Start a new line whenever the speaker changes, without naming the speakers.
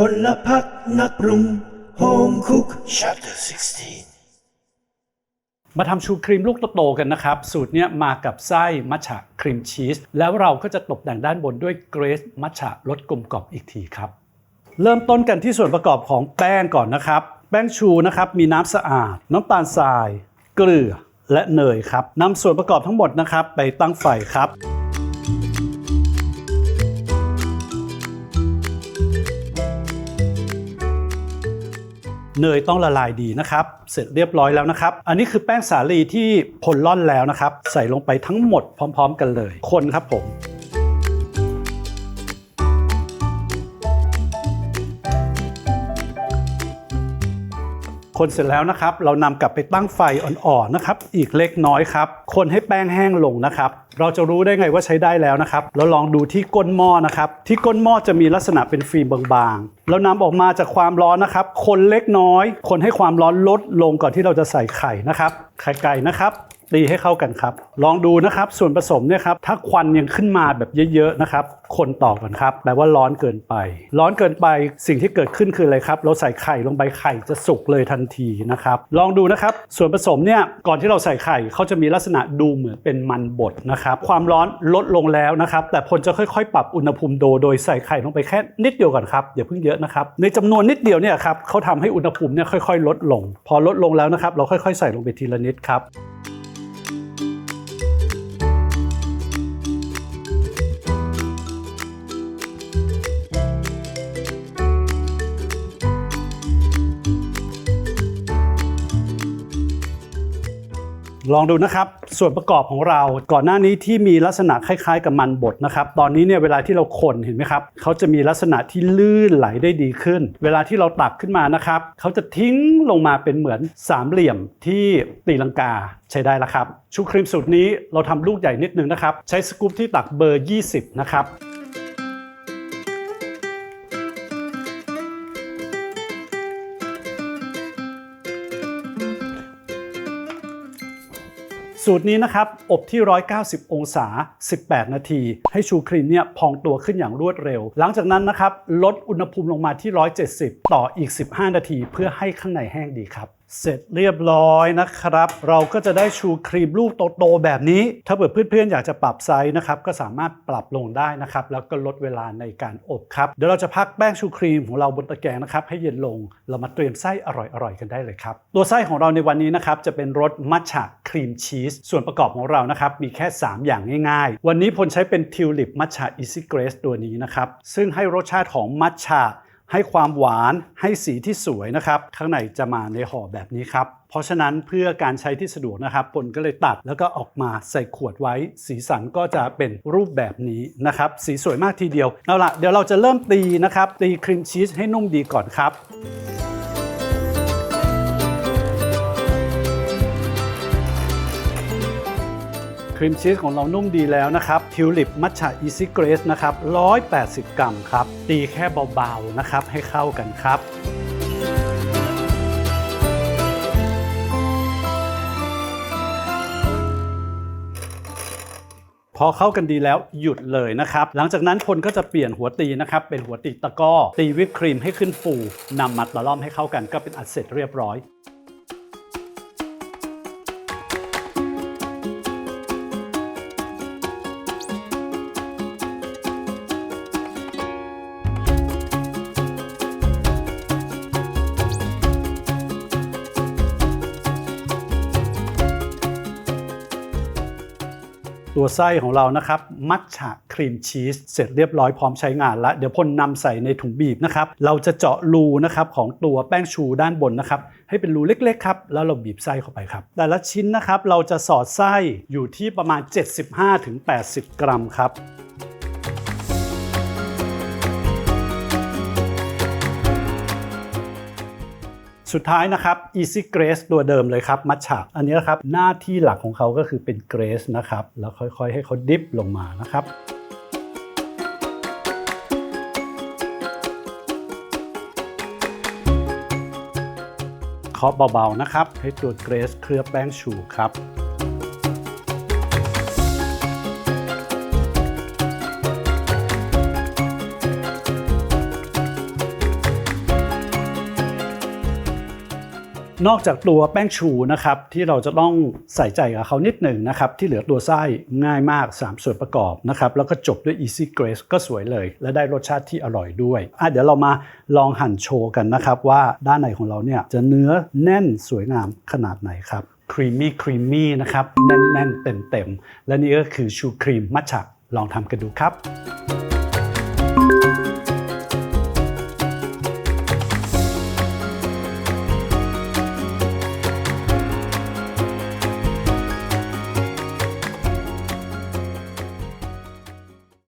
พลพักนักปรุง Home Cook Chapter 16
มาทำชูครีมลูกโตๆกันนะครับ สูตรเนี้ยมากับไส้มัทฉะครีมชีส แล้วเราก็จะตกแต่งด้านบนด้วยเกรซมัทฉะรสกลมกล่อมอีกทีครับ เริ่มต้นกันที่ส่วนประกอบของแป้งก่อนนะครับ แป้งชูนะครับมีน้ำสะอาด น้ำตาลทราย เกลือและเนยครับนำส่วนประกอบทั้งหมดนะครับ ไปตั้งไฟครับ เนยต้องละลายดีนะครับ เสร็จเรียบร้อยแล้วนะครับ อันนี้คือแป้งสาลีที่พลล่อนแล้วนะครับ ใส่ลงไปทั้งหมดพร้อม ๆ กันเลย คนครับผม คนเสร็จแล้วนะครับ เรานำกลับไปตั้งไฟอ่อนๆนะครับ อีกเล็กน้อยครับ คนให้แป้งแห้งลงนะครับ เราจะรู้ได้ไงว่าใช้ได้แล้วนะครับ เราลองดูที่ก้นหม้อนะครับ ที่ก้นหม้อจะมีลักษณะเป็นฟิล์มบางๆแล้วนำออกมาจากความร้อนนะครับ คนเล็กน้อย คนให้ความร้อนลดลงก่อนที่เราจะใส่ไข่นะครับ ไข่ไก่นะครับ ตีให้เข้ากันครับ ลองดูนะครับส่วนผสมเนี่ยครับถ้าควันยังขึ้นมาแบบเยอะๆนะครับคนต่อก่อนครับแปลว่าร้อนเกินไป ร้อนเกินไปสิ่งที่เกิดขึ้นคืออะไรครับ เราใส่ไข่ลงไปไข่จะสุกเลยทันทีนะครับ ลองดูนะครับส่วนผสมเนี่ยก่อนที่เราใส่ไข่เขาจะมีลักษณะดูเหมือนเป็นมันบดนะครับความร้อนลดลงแล้วนะครับแต่พลจะค่อยๆ ปรับอุณหภูมิโดโดยใส่ไข่ลงไปแค่นิดเดียวก่อนครับอย่าเพิ่งเยอะนะครับในจำนวนนิดเดียวเนี่ยครับเขาทำให้อุณหภูมิเนี่ยค่อยๆ ลดลง พอลดลงแล้วนะครับเราค่อย ๆ ใส่ลงไปทีละนิดครับ ลองดูนะครับ ส่วนประกอบของเราก่อนหน้านี้ที่มีลักษณะคล้ายๆ กับมันบดนะครับตอนนี้เนี่ยเวลาที่เราคนเห็นไหมครับเขาจะมีลักษณะที่ลื่นไหลได้ดีขึ้น เวลาที่เราตักขึ้นมานะครับเขาจะทิ้งลงมาเป็นเหมือนสามเหลี่ยมที่ตีลังกาใช้ได้แล้วครับชูครีมสูตรนี้เราทำลูกใหญ่นิดนึงนะครับใช้สกู๊ปที่ตักเบอร์ 20 นะครับ สูตรนี้นะครับ อบที่ 190 องศา 18 นาที ให้ชูครีมเนี่ยพองตัวขึ้นอย่างรวดเร็ว หลังจากนั้นนะครับ ลดอุณหภูมิลงมาที่ 170 ต่ออีก 15 นาที เพื่อให้ข้างในแห้งดีครับ เสร็จเรียบร้อยนะครับ เราก็จะได้ชูครีมลูกโตๆแบบนี้ ถ้าเกิดเพื่อนๆอยากจะปรับไซส์นะครับ ก็สามารถปรับลงได้นะครับ แล้วก็ลดเวลาในการอบครับ เดี๋ยวเราจะพักแป้งชูครีมของเราบนตะแกรงนะครับ ให้เย็นลง เรามาเตรียมไส้อร่อยๆกันได้เลยครับ ตัวไส้ของเราในวันนี้นะครับจะเป็นรสมัทฉะ รีมชีสส่วนประกอบของเรานะครับ มีแค่ 3 อย่างง่ายๆ วันนี้พลใช้เป็นทิวลิปมัทฉะอีซี่เกรสตัวนี้นะครับ ซึ่งให้รสชาติของมัทฉะให้ความหวานให้สีที่สวยนะครับ ข้างในจะมาในห่อแบบนี้ครับ เพราะฉะนั้นเพื่อการใช้ที่สะดวกนะครับปนก็เลยตัดแล้วก็ออกมาใส่ขวดไว้ สีสันก็จะเป็นรูปแบบนี้นะครับ สีสวยมากทีเดียวเอาล่ะเดี๋ยวเราจะเริ่มตีนะครับ ตีครีมชีสให้นุ่มดีก่อนครับ ครีมชีสของเรานุ่มดีแล้วนะครับทิวลิปมัทฉะอีซี่เกรสนะครับ180 กรัมครับ ตีแค่เบาๆนะครับให้เข้ากันครับพอเข้ากันดีแล้วหยุดเลยนะครับ หลังจากนั้นคนก็จะเปลี่ยนหัวตีนะครับ เป็นหัวตีตะก้อ ตีวิปครีมให้ขึ้นฟูนำมาตะล่อมให้เข้ากันก็เป็นอัดเสร็จเรียบร้อย ตัวไส้ของเรานะครับ มัทฉะครีมชีสเสร็จเรียบร้อยพร้อมใช้งานแล้ว เดี๋ยวพ่นนำใส่ในถุงบีบนะครับ เราจะเจาะรูนะครับของตัวแป้งชูด้านบนนะครับ ให้เป็นรูเล็กๆครับ แล้วเราบีบไส้เข้าไปครับ แต่ละชิ้นนะครับเราจะสอดไส้อยู่ที่ประมาณ 75-80 กรัมครับ สุดท้ายนะครับ Easy Grace ตัวเดิมเลยครับ มัชฉะอันนี้นะครับ หน้าที่หลักของเขาก็คือเป็น Grace นะครับ แล้วค่อยๆ ให้เขาดิฟลงมานะครับเคาะเบาๆนะครับ ให้ตัว Grace เคลือบแป้งชูครับ นอกจากตัวแป้งชูนะครับที่เราจะต้องใส่ใจกับเขานิดหนึ่งนะครับที่เหลือตัวไส้ง่ายมาก 3 ส่วนประกอบนะครับแล้วก็จบด้วย easy grace ก็สวยเลย และได้รสชาติที่อร่อยด้วยอะเดี๋ยวเรามาลองหั่นโชว์กันนะครับ ว่าด้านในของเราเนี่ยจะเนื้อแน่นสวยงามขนาดไหนครับครีมมี่ครีมมี่นะครับแน่นๆเต็มๆและนี่ก็คือชูครีมมัทฉะลองทำกันดูครับ